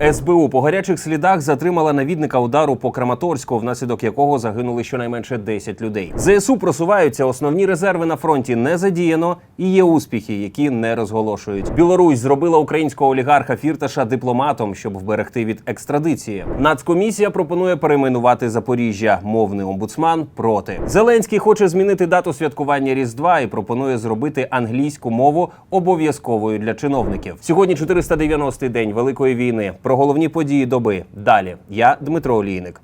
СБУ по гарячих слідах затримала навідника удару по Краматорську, внаслідок якого загинули щонайменше 10 людей. ЗСУ просуваються. Основні резерви на фронті не задіяно і є успіхи, які не розголошують. Білорусь зробила українського олігарха Фірташа дипломатом, щоб вберегти від екстрадиції. Нацкомісія пропонує перейменувати Запоріжжя. Мовний омбудсман проти. Зеленський хоче змінити дату святкування Різдва і пропонує зробити англійську мову обов'язковою для чиновників. Сьогодні 490-й день Великої війни. Про головні події доби. Далі я Дмитро Олійник.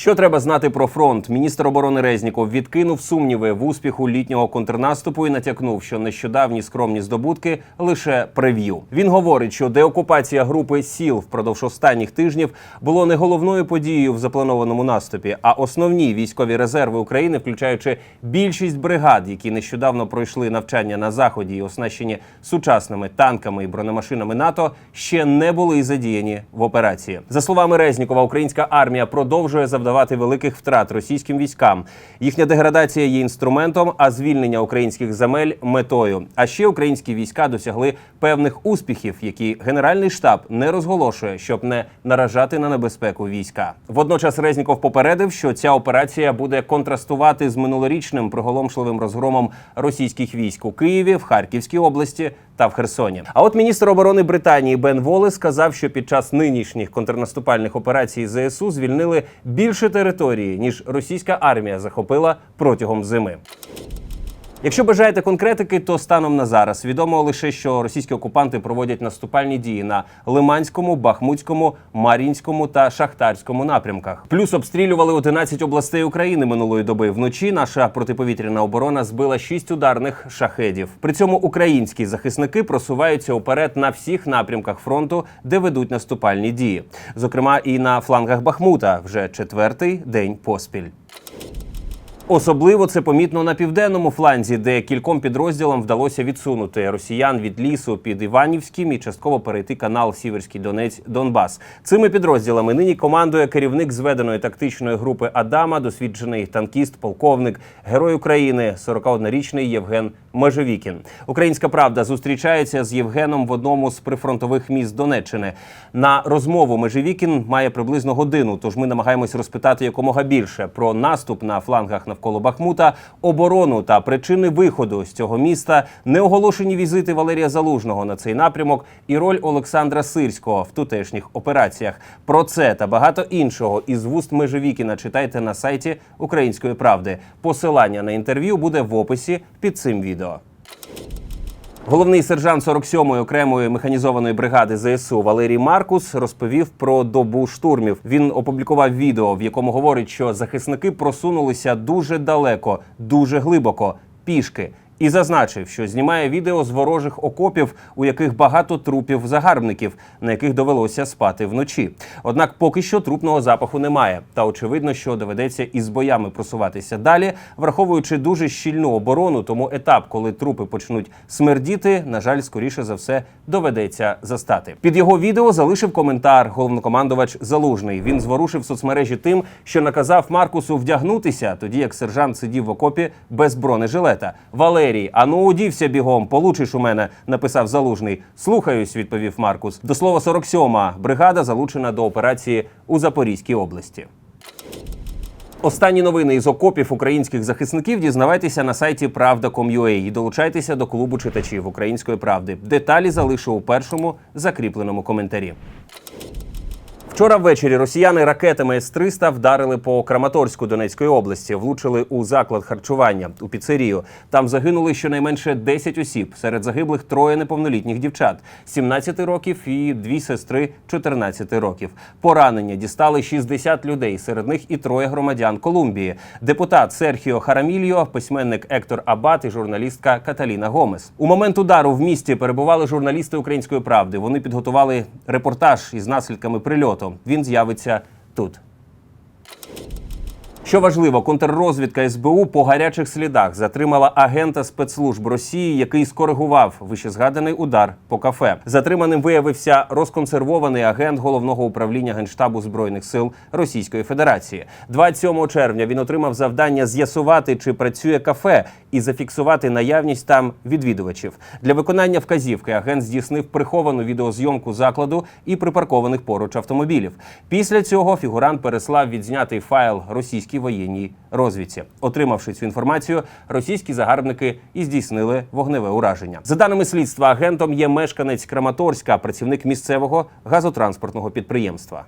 Що треба знати про фронт? Міністр оборони Резніков відкинув сумніви в успіху літнього контрнаступу і натякнув, що нещодавні скромні здобутки лише прев'ю. Він говорить, що деокупація групи сіл впродовж останніх тижнів було не головною подією в запланованому наступі, а основні військові резерви України, включаючи більшість бригад, які нещодавно пройшли навчання на заході і оснащені сучасними танками і бронемашинами НАТО, ще не були задіяні в операції. За словами Резнікова, українська армія продовжує завдавати великих втрат російським військам. Їхня деградація є інструментом, а звільнення українських земель метою. А ще українські війська досягли певних успіхів, які Генеральний штаб не розголошує, щоб не наражати на небезпеку війська. Водночас Резніков попередив, що ця операція буде контрастувати з минулорічним приголомшливим розгромом російських військ у Києві, в Харківській області та в Херсоні. А от міністр оборони Британії Бен Волес сказав, що під час нинішніх контрнаступальних операцій ЗСУ звільнили більше території ніж російська армія захопила протягом зими. Якщо бажаєте конкретики, то станом на зараз відомо лише, що російські окупанти проводять наступальні дії на Лиманському, Бахмутському, Мар'їнському та Шахтарському напрямках. Плюс обстрілювали 11 областей України минулої доби. Вночі наша протиповітряна оборона збила 6 ударних шахедів. При цьому українські захисники просуваються уперед на всіх напрямках фронту, де ведуть наступальні дії, зокрема і на флангах Бахмута вже четвертий день поспіль. Особливо це помітно на південному фланзі, де кільком підрозділам вдалося відсунути росіян від лісу під Іванівським і частково перейти канал Сіверський Донець Донбас. Цими підрозділами нині командує керівник зведеної тактичної групи Адама, досвідчений танкіст, полковник, герой України, 41-річний Євген Межевікін. Українська правда зустрічається з Євгеном в одному з прифронтових міст Донеччини. На розмову Межевікін має приблизно годину. Тож ми намагаємось розпитати якомога більше про наступ на флангах навколо Бахмута, оборону та причини виходу з цього міста, неоголошені візити Валерія Залужного на цей напрямок і роль Олександра Сирського в тутешніх операціях. Про це та багато іншого із вуст Межевікіна читайте на сайті Української правди. Посилання на інтерв'ю буде в описі під цим відео. Головний сержант 47-ї окремої механізованої бригади ЗСУ Валерій Маркус розповів про добу штурмів. Він опублікував відео, в якому говорить, що захисники просунулися дуже далеко, дуже глибоко, пішки. І зазначив, що знімає відео з ворожих окопів, у яких багато трупів загарбників, на яких довелося спати вночі. Однак поки що трупного запаху немає. Та очевидно, що доведеться із боями просуватися далі, враховуючи дуже щільну оборону. Тому етап, коли трупи почнуть смердіти, на жаль, скоріше за все доведеться застати. Під його відео залишив коментар головнокомандувач Залужний. Він зворушив соцмережі тим, що наказав Маркусу вдягнутися, тоді як сержант сидів в окопі без бронежилета. Валерій, ану удівся бігом, получиш у мене, написав Залужний. Слухаюсь, відповів Маркус. До слова, 47-ма бригада залучена до операції у Запорізькій області. Останні новини із окопів українських захисників дізнавайтеся на сайті Правда.com.ua і долучайтеся до клубу читачів української правди. Деталі залишу у першому закріпленому коментарі. Вчора ввечері росіяни ракетами С-300 вдарили по Краматорську Донецької області, влучили у заклад харчування у піцерію. Там загинули щонайменше 10 осіб. Серед загиблих троє неповнолітніх дівчат 17 років і дві сестри 14 років. Поранення дістали 60 людей. Серед них і троє громадян Колумбії. Депутат Серхіо Харамільо, письменник Ектор Абат і журналістка Каталіна Гомес. У момент удару в місті перебували журналісти Української правди. Вони підготували репортаж із наслідками прильоту. Він з'явиться тут. Що важливо, контррозвідка СБУ по гарячих слідах затримала агента спецслужб Росії, який скоригував вищезгаданий удар по кафе. Затриманим виявився розконсервований агент головного управління генштабу збройних сил Російської Федерації. 27 червня він отримав завдання з'ясувати, чи працює кафе, і зафіксувати наявність там відвідувачів. Для виконання вказівки агент здійснив приховану відеозйомку закладу і припаркованих поруч автомобілів. Після цього фігурант переслав відзнятий файл російській воєнній розвідці. Отримавши цю інформацію, російські загарбники і здійснили вогневе ураження. За даними слідства, агентом є мешканець Краматорська, працівник місцевого газотранспортного підприємства.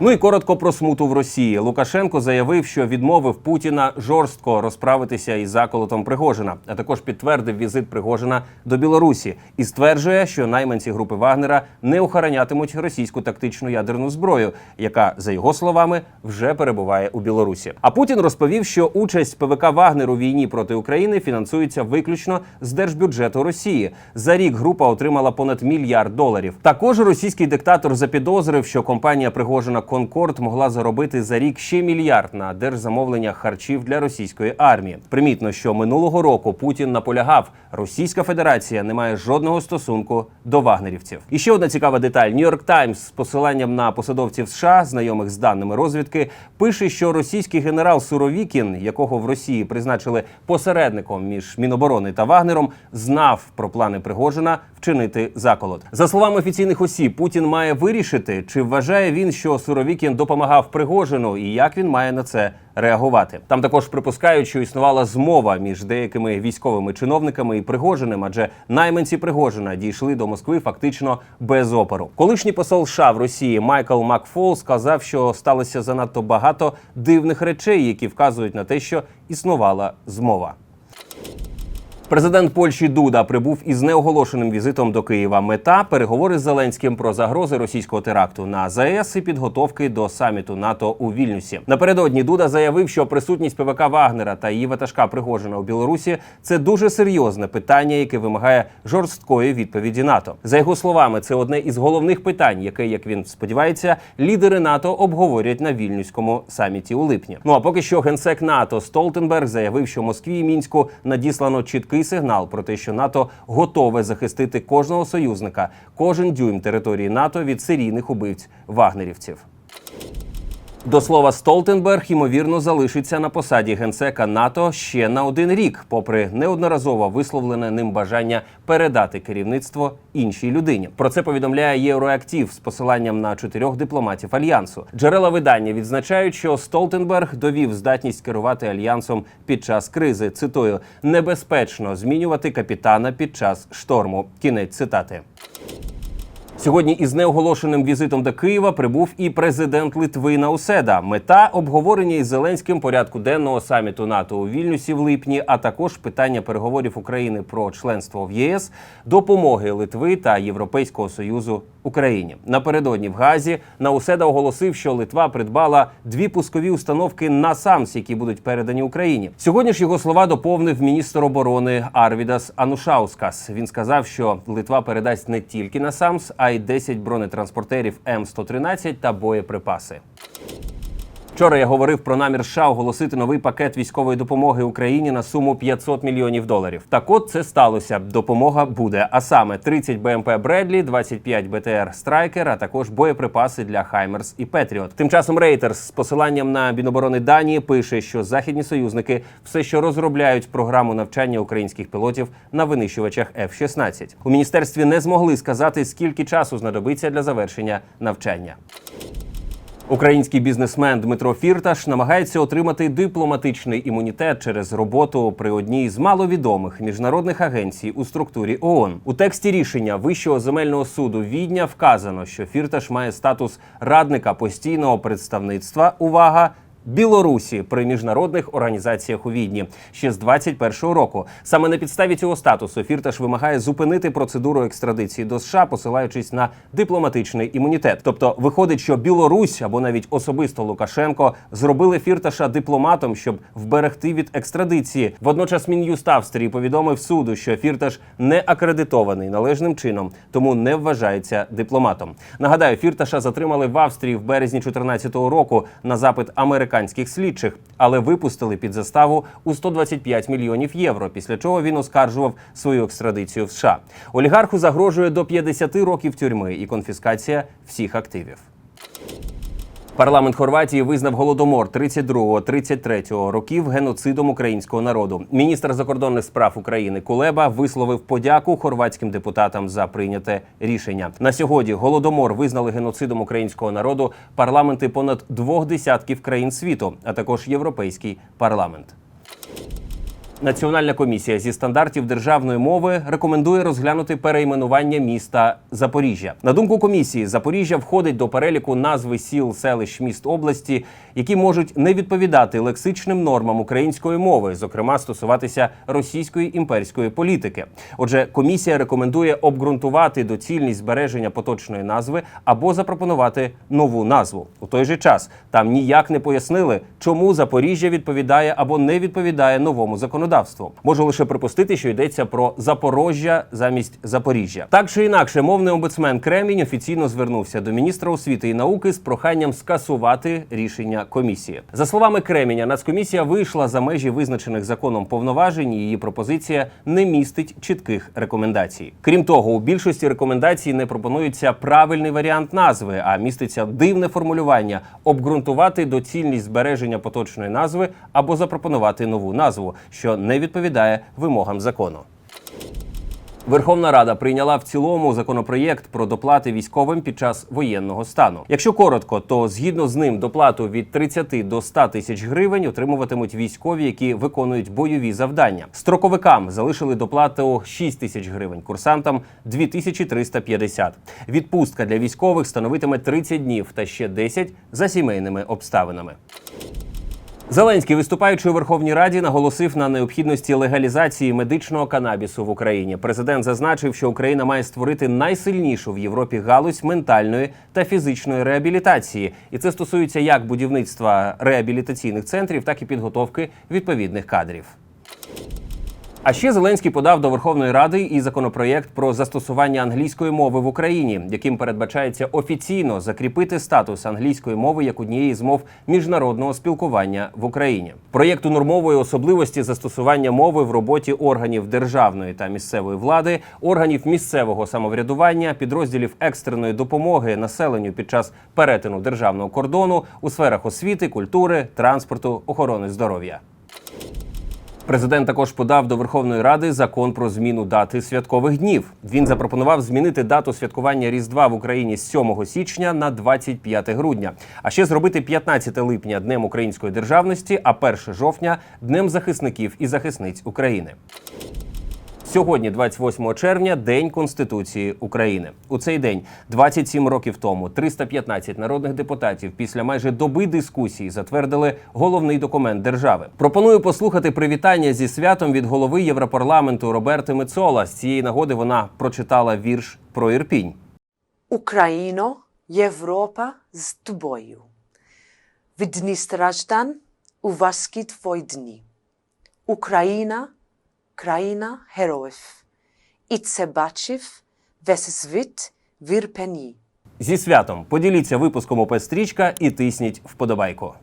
Ну і коротко про смуту в Росії. Лукашенко заявив, що відмовив Путіна жорстко розправитися із заколотом Пригожина, а також підтвердив візит Пригожина до Білорусі і стверджує, що найманці групи Вагнера не охоронятимуть російську тактичну ядерну зброю, яка за його словами вже перебуває у Білорусі. А Путін розповів, що участь ПВК Вагнер у війні проти України фінансується виключно з держбюджету Росії. За рік група отримала понад мільярд доларів. Також російський диктатор запідозрив, що компанія Пригожина Конкорд могла заробити за рік ще мільярд на держзамовленнях харчів для російської армії. Примітно, що минулого року Путін наполягав, Російська Федерація не має жодного стосунку до вагнерівців. І ще одна цікава деталь: Нью-Йорк Таймс з посиланням на посадовців США, знайомих з даними розвідки, пише, що російський генерал Суровікін, якого в Росії призначили посередником між Міноборони та Вагнером, знав про плани Пригожина вчинити заколот. За словами офіційних осіб, Путін має вирішити, чи вважає він, що Суровікін допомагав Пригожину, і як він має на це реагувати. Там також припускають, що існувала змова між деякими військовими чиновниками і Пригожиним, адже найманці Пригожина дійшли до Москви фактично без опору. Колишній посол США в Росії Майкл Макфол сказав, що сталося занадто багато дивних речей, які вказують на те, що існувала змова. Президент Польщі Дуда прибув із неоголошеним візитом до Києва. Мета переговори з Зеленським про загрози російського теракту на ЗАЕС і підготовки до саміту НАТО у Вільнюсі. Напередодні Дуда заявив, що присутність ПВК Вагнера та її ватажка Пригожина у Білорусі це дуже серйозне питання, яке вимагає жорсткої відповіді НАТО. За його словами, це одне із головних питань, яке, як він сподівається, лідери НАТО обговорять на вільнюському саміті у липні. Ну а поки що генсек НАТО Столтенберг заявив, що Москві і мінську надіслано чіткий сигнал про те, що НАТО готове захистити кожного союзника, кожен дюйм території НАТО від серійних убивць вагнерівців. До слова, Столтенберг ймовірно залишиться на посаді генсека НАТО ще на один рік, попри неодноразово висловлене ним бажання передати керівництво іншій людині. Про це повідомляє Євроактив з посиланням на чотирьох дипломатів альянсу. Джерела видання відзначають, що Столтенберг довів здатність керувати альянсом під час кризи. Цитую небезпечно змінювати капітана під час шторму. Кінець цитати. Сьогодні із неоголошеним візитом до Києва прибув і президент Литви Науседа. Мета обговорення із Зеленським порядку денного саміту НАТО у Вільнюсі в липні, а також питання переговорів України про членство в ЄС, допомоги Литви та Європейського союзу Україні. Напередодні в Газі Науседа оголосив, що Литва придбала дві пускові установки на САМС, які будуть передані Україні. Сьогодні ж його слова доповнив міністр оборони Арвідас Анушаускас. Він сказав, що Литва передасть не тільки на САМС, а й 10 бронетранспортерів М113 та боєприпаси. Вчора я говорив про намір США оголосити новий пакет військової допомоги Україні на суму 500 мільйонів доларів. Так от це сталося. Допомога буде. А саме 30 БМП Бредлі, 25 БТР Страйкер, а також боєприпаси для Хаймерс і Петріот. Тим часом Reuters з посиланням на Міноборони Данії пише, що західні союзники все ще розробляють програму навчання українських пілотів на винищувачах F-16. У міністерстві не змогли сказати, скільки часу знадобиться для завершення навчання. Український бізнесмен Дмитро Фірташ намагається отримати дипломатичний імунітет через роботу при одній з маловідомих міжнародних агенцій у структурі ООН. У тексті рішення Вищого земельного суду Відня вказано, що Фірташ має статус радника постійного представництва. Увага! Білорусі при міжнародних організаціях у Відні ще з 21-го року. Саме на підставі цього статусу Фірташ вимагає зупинити процедуру екстрадиції до США, посилаючись на дипломатичний імунітет. Тобто виходить, що Білорусь або навіть особисто Лукашенко зробили Фірташа дипломатом, щоб вберегти від екстрадиції. Водночас Мін'юст Австрії повідомив суду, що Фірташ не акредитований належним чином, тому не вважається дипломатом. Нагадаю, Фірташа затримали в Австрії в березні 2014 року на запит американського американських слідчих, але випустили під заставу у 125 мільйонів євро. Після чого він оскаржував свою екстрадицію в США. Олігарху загрожує до 50 років тюрми і конфіскація всіх активів. Парламент Хорватії визнав голодомор 32-33 років геноцидом українського народу. Міністр закордонних справ України Кулеба висловив подяку хорватським депутатам за прийняте рішення. На сьогодні голодомор визнали геноцидом українського народу парламенти понад двох десятків країн світу, а також європейський парламент. Національна комісія зі стандартів державної мови рекомендує розглянути перейменування міста Запоріжжя. На думку комісії, Запоріжжя входить до переліку назви сіл, селищ міст області, які можуть не відповідати лексичним нормам української мови, зокрема стосуватися російської імперської політики. Отже, комісія рекомендує обґрунтувати доцільність збереження поточної назви або запропонувати нову назву. У той же час там ніяк не пояснили, чому Запоріжжя відповідає або не відповідає новому законодавству. Можу лише припустити, що йдеться про Запорожжя замість Запоріжжя. Так чи інакше, мовний омбудсмен Кремінь офіційно звернувся до міністра освіти і науки з проханням скасувати рішення комісії. За словами Креміня, Нацкомісія вийшла за межі визначених законом повноважень. і Її пропозиція не містить чітких рекомендацій. Крім того, у більшості рекомендацій не пропонується правильний варіант назви, а міститься дивне формулювання обґрунтувати доцільність збереження поточної назви або запропонувати нову назву, що не відповідає вимогам закону. Верховна Рада прийняла в цілому законопроєкт про доплати військовим під час воєнного стану. Якщо коротко, то згідно з ним доплату від 30 до 100 тисяч гривень отримуватимуть військові, які виконують бойові завдання. Строковикам залишили доплату 6 тисяч гривень, курсантам 2350. Відпустка для військових становитиме 30 днів та ще 10 за сімейними обставинами. Зеленський, виступаючи у Верховній Раді, наголосив на необхідності легалізації медичного канабісу в Україні. Президент зазначив, що Україна має створити найсильнішу в Європі галузь ментальної та фізичної реабілітації, і це стосується як будівництва реабілітаційних центрів, так і підготовки відповідних кадрів. А ще Зеленський подав до Верховної Ради і законопроєкт про застосування англійської мови в Україні, яким передбачається офіційно закріпити статус англійської мови як однієї з мов міжнародного спілкування в Україні. Проєкту нормової особливості застосування мови в роботі органів державної та місцевої влади, органів місцевого самоврядування, підрозділів екстреної допомоги населенню під час перетину державного кордону у сферах освіти, культури, транспорту, охорони здоров'я. Президент також подав до Верховної Ради закон про зміну дати святкових днів. Він запропонував змінити дату святкування Різдва в Україні з 7 січня на 25 грудня, а ще зробити 15 липня днем української державності, а 1 жовтня днем захисників і захисниць України. Сьогодні, 28 червня, День Конституції України. У цей день, 27 років тому, 315 народних депутатів після майже доби дискусій затвердили головний документ держави. Пропоную послухати привітання зі святом від голови Європарламенту Роберти Мецола. З цієї нагоди вона прочитала вірш про Ірпінь. Україно, Європа з тобою. В дні страждан у важкі твої дні. Україна, країна героїв. І це бачив весь світ в. Зі святом поділіться випуском ОП Стрічка і тисніть вподобайку.